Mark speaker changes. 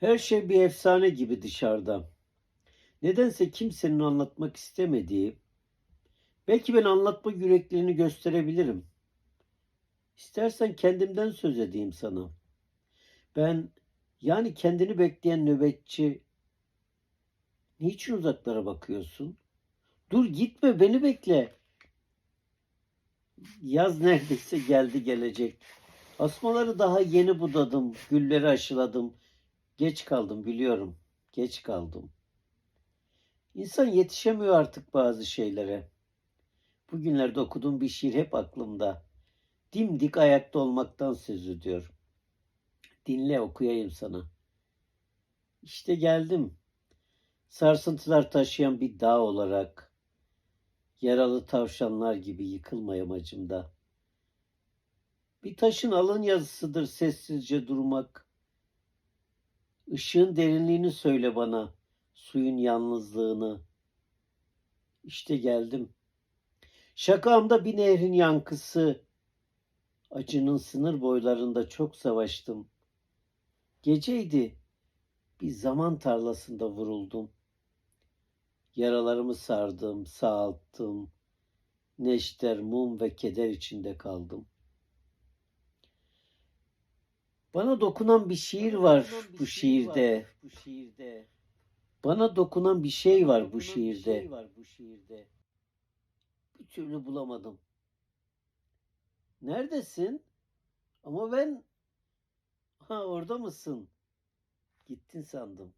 Speaker 1: Her şey bir efsane gibi dışarıda. Nedense kimsenin anlatmak istemediği, belki ben anlatma yüreklerini gösterebilirim. İstersen kendimden söz edeyim sana. Ben, yani kendini bekleyen nöbetçi, niçin uzaklara bakıyorsun? Dur gitme, beni bekle. Yaz neredeyse geldi gelecek. Asmaları daha yeni budadım, gülleri aşıladım. Geç kaldım biliyorum, geç kaldım. İnsan yetişemiyor artık bazı şeylere. Bugünlerde okuduğum bir şiir hep aklımda. Dimdik ayakta olmaktan söz ediyor. Dinle okuyayım sana. İşte geldim. Sarsıntılar taşıyan bir dağ olarak. Yaralı tavşanlar gibi yıkılma yamacımda. Bir taşın alın yazısıdır sessizce durmak. Işığın derinliğini söyle bana, suyun yalnızlığını. İşte geldim. Şakamda bir nehrin yankısı. Acının sınır boylarında çok savaştım. Geceydi. Bir zaman tarlasında vuruldum. Yaralarımı sardım, sağalttım. Neşter, mum ve keder içinde kaldım. Bana dokunan bir şiir var bu şiirde. Bu şiirde. Bana dokunan bir şey var bu şiirde. var bu şiirde. Bir türlü bulamadım. Neredesin? Ama ben ha orada mısın? Gittin sandım.